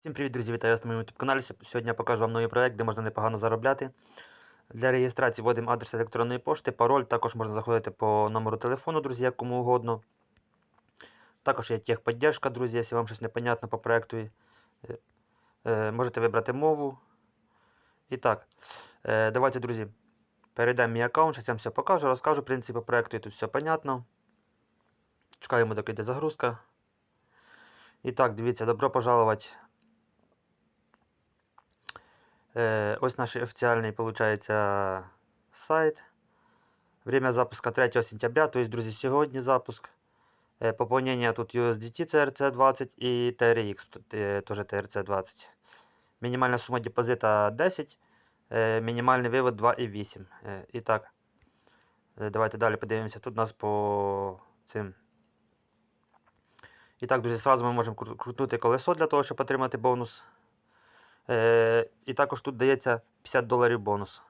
Всім привіт, друзі! Вітаю вас на моєму YouTube каналі. Сьогодні я покажу вам новий проект, де можна непогано заробляти. Для реєстрації вводимо адрес електронної пошти, пароль. Також можна заходити по номеру телефону, друзі, як кому угодно. Також є техподдержка, друзі, якщо вам щось непонятно по проекту. е, е, Можете вибрати мову. І так, е, давайте, друзі, перейдемо мій аккаунт, зараз я вам все покажу, розкажу принципи проекту, і тут все понятно. Чекаємо, доки йде загрузка. І так, дивіться, добро пожаловать ось наш официальный, получается, сайт. Время запуска 3 сентября, то есть, друзі, сьогодні запуск. Э, Поповнення тут USDT TRC20 і TRX, е, теж TRC20. Мінімальна сума депозита 10, е, мінімальний вивод 2,8. Е, І е, давайте далі подивимося. Тут у нас по цим. І так, друзі, сразу ми можемо кру- крутнути колесо для того, щоб отримати бонус. Е, і також тут дається 50 доларів бонус.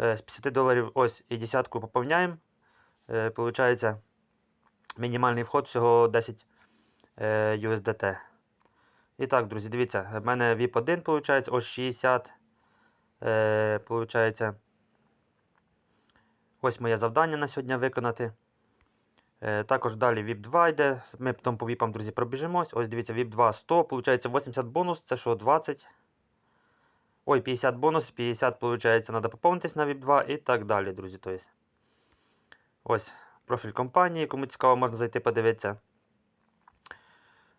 Е, з 50 доларів ось і десятку поповняємо. Е, получається мінімальний вход всього 10 е, USDT. І так, друзі, дивіться, в мене VIP 1 виходить, ось 60. Е, получається, ось моє завдання на сьогодні виконати. Е, також далі VIP 2 йде. Ми потім по VIP, друзі, пробіжимось. Ось дивіться, VIP 2 100, получається 80 бонус, це що 20. Ой, 50 бонус, 50, получається, треба поповнитись на VIP 2 і так далі, друзі. Ось профіль компанії, кому цікаво, можна зайти подивитися.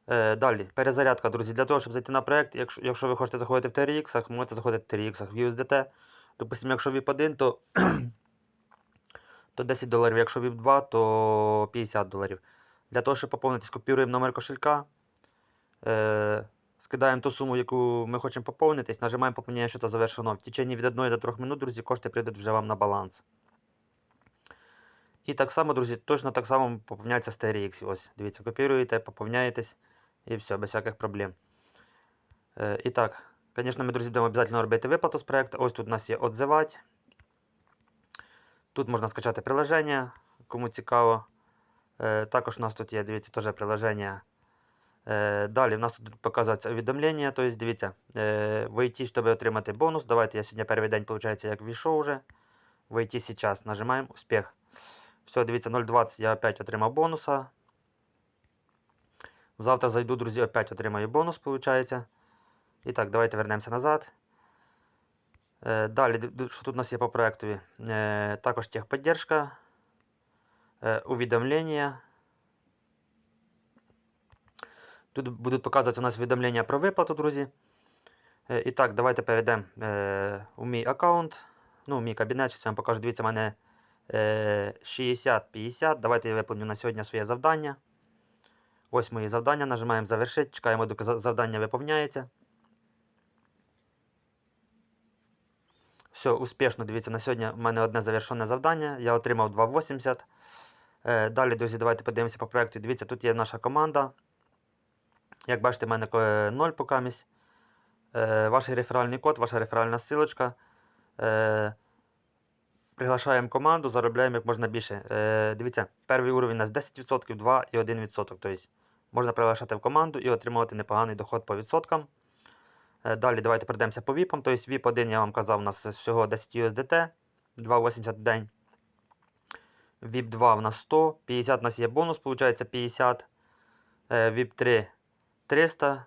Е, далі, перезарядка, друзі. Для того, щоб зайти на проект, якщо, якщо ви хочете заходити в TRX, можете заходити в TRX, в USDT. Допустимо, якщо VIP 1, то то 10 доларів, якщо VIP 2, то 50 доларів. Для того, щоб поповнитись, копіруємо номер кошелька, е, скидаємо ту суму, яку ми хочемо поповнитись, нажимаємо поповнення що завершено. В течение від 1 до 3 минут, друзі, кошти прийдуть вже вам на баланс. І так само, друзі, точно так само поповняється з TRX. Ось, дивіться, копіруєте, поповняєтесь і все, без всяких проблем. Е, і так, звісно, ми, друзі, будемо обов'язково робити виплату з проекту. Ось тут у нас є «Отзивати». Тут можна скачати приложення, кому цікаво. Е, також у нас тут є, дивіться, теж приложення. Е, далі в нас тут показується увідомлення. Тобто, дивіться, е, вийти, щоб отримати бонус. Давайте я сьогодні перший день, виходить, як війшов вже. Вийти зараз. Нажимаємо успіх. Все, дивіться, 0,20 я опять отримав бонуса. Завтра зайду, друзі, опять отримаю бонус, виходить. І так, давайте вернемося назад. Е, Далі, що тут у нас є по проектові? Е, Також техподдержка, е, увідомлення. Тут будуть показуватися у нас увідомлення про виплату, друзі. І так, давайте перейдемо у мій аккаунт. Ну, мій кабінет, я вам покажу. Дивіться, у мене е, 60-50. Давайте я виповню на сьогодні своє завдання. Ось мої завдання. Нажимаємо завершити. Чекаємо, доки завдання виповняється. Все, успішно. Дивіться, на сьогодні в мене одне завершене завдання. Я отримав 2,80. Е, далі, друзі, давайте подивимося по проекту. Дивіться, тут є наша команда. Як бачите, в мене 0 покамість. Е, ваш реферальний код, ваша реферальна ссылочка. Е, приглашаємо команду, заробляємо як можна більше. Дивіться, перший уровень у нас 10%, 2 і 1%. Тобто можна приглашати в команду і отримувати непоганий доход по відсоткам. Е, Далі давайте пройдемося по VIP. Тобто VIP 1, я вам казав, у нас всього 10 USDT, 2,80 в день. VIP 2 у нас 100, 50 у нас є бонус, виходить 50. Е, VIP 3 300.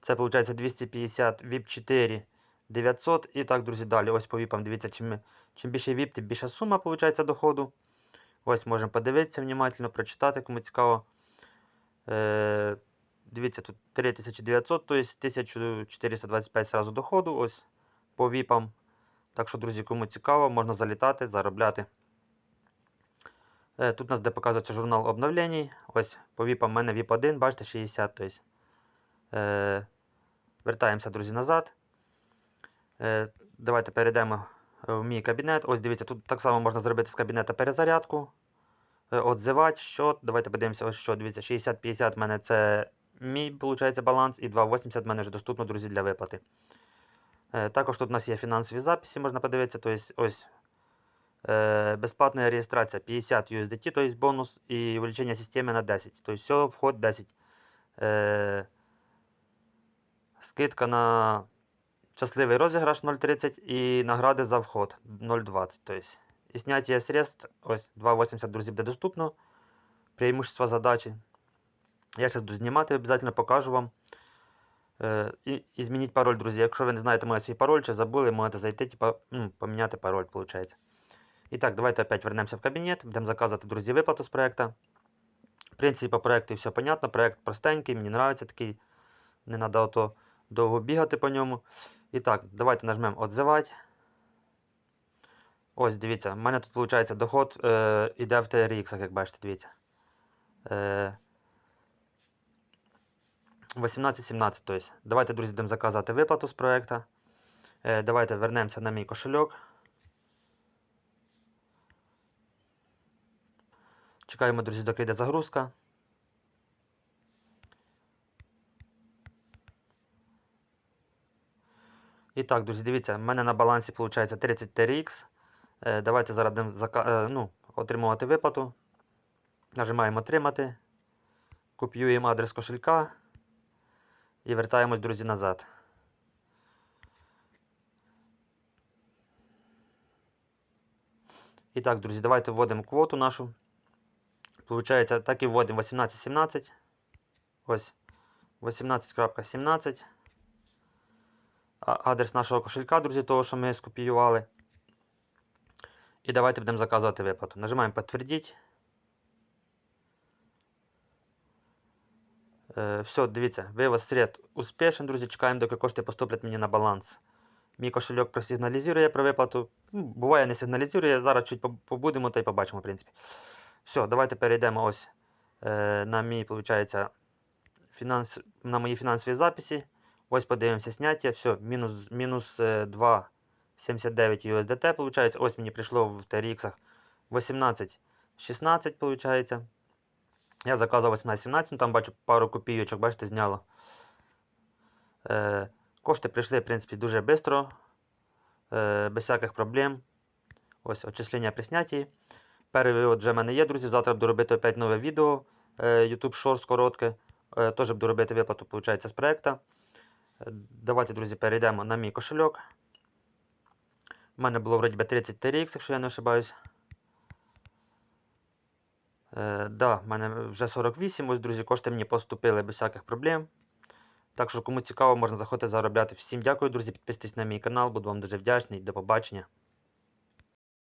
Це виходить 250, VIP 4 900. І так, друзі, далі. Ось по VIP, дивіться, чим, чим більше VIP, тим більша сума виходить доходу. Ось можемо подивитися внимательно, прочитати, кому цікаво. Е, дивіться, тут 3900, тобто 1425 сразу доходу. Ось по VIP. Так що, друзі, кому цікаво, можна залітати, заробляти. Е, Тут у нас де показується журнал обновлень. Ось по VIP в мене VIP 1, бачите, 60. Тобто, е, вертаємося, друзі, назад. Е, давайте перейдемо в мій кабінет. Ось дивіться, тут так само можна зробити з кабінета перезарядку. Е, Отзивати, що. Давайте подивимося, ось що. Дивіться, 60-50 в мене це мій, виходить, баланс, і 2,80 в мене вже доступно, друзі, для виплати. Е, також тут у нас є фінансові записи, можна подивитися. Тобто, ось Э, бесплатная регистрация 50 USDT, то есть бонус, и увеличение системы на 10. То есть все, вход 10. Э, скидка на щасливий розіграш 0,30 і награди за вход 0,20. Тобто, і зняття средств, ось 2,80, друзі, буде доступно. Преимущество задачі. Я зараз буду знімати, обов'язково покажу вам. Е, і, і змініть пароль, друзі. Якщо ви не знаєте мой свій пароль чи забули, можете зайти, типа, ну, поміняти пароль, виходить. І так, давайте опять вернемося в кабінет, будемо заказувати, друзі, виплату з проекту. В принципі, по проекту все понятно. Проект простенький, мені подобається такий. Не треба ото довго бігати по ньому. І так, давайте нажмемо «Отзивати». Ось, дивіться, в мене тут виходить доход е, іде в TRX, як бачите, дивіться. Е, 18-17, тобто. Давайте, друзі, будемо заказати виплату з проекту. Е, давайте вернемося на мій кошельок. Чекаємо, друзі, доки йде загрузка. І так, друзі, дивіться, в мене на балансі виходить 30 TRX. Давайте зараз будемо е, ну, отримувати виплату. Нажимаємо отримати. Копіюємо адрес кошелька. І вертаємось, друзі, назад. І так, друзі, давайте вводимо квоту нашу. Получається, так і вводимо 1817. Ось 18.17. Адрес нашого кошелька, друзі, того, що ми скопіювали. І давайте будемо заказувати виплату. Нажимаємо підтвердіть. Все, дивіться, вивод сред успішен, друзі. Чекаємо, доки кошти поступлять мені на баланс. Мій кошельок просигналізує про виплату. Ну, Буває, не сигналізує. Зараз чуть побудемо та й побачимо, в принципі. Все, давайте перейдемо ось е, на мій, виходить, фінанс, на мої фінансові записи. Ось подивимося зняття. Все, мінус, мінус е, 2,79 USDT, виходить. Ось мені прийшло в TRX 18,16, виходить. Я заказав 18,17, ну там бачу пару копійочок, бачите, зняло. Е, кошти прийшли, в принципі, дуже швидко, е, без всяких проблем. Ось очислення при снятті. Перший вивод вже в мене є, друзі. Завтра буду робити опять нове відео. е, YouTube Shorts коротке. Е, Теж буду робити виплату, виходить, з проекту. Е, Давайте, друзі, перейдемо на мій кошельок. У мене було вроді би 30 TRX, якщо я не ошибаюсь. Е, да, в мене вже 48. Ось, друзі, кошти мені поступили без всяких проблем. Так що, кому цікаво, можна заходити заробляти. Всім дякую, друзі. Підписуйтесь на мій канал, буду вам дуже вдячний. До побачення.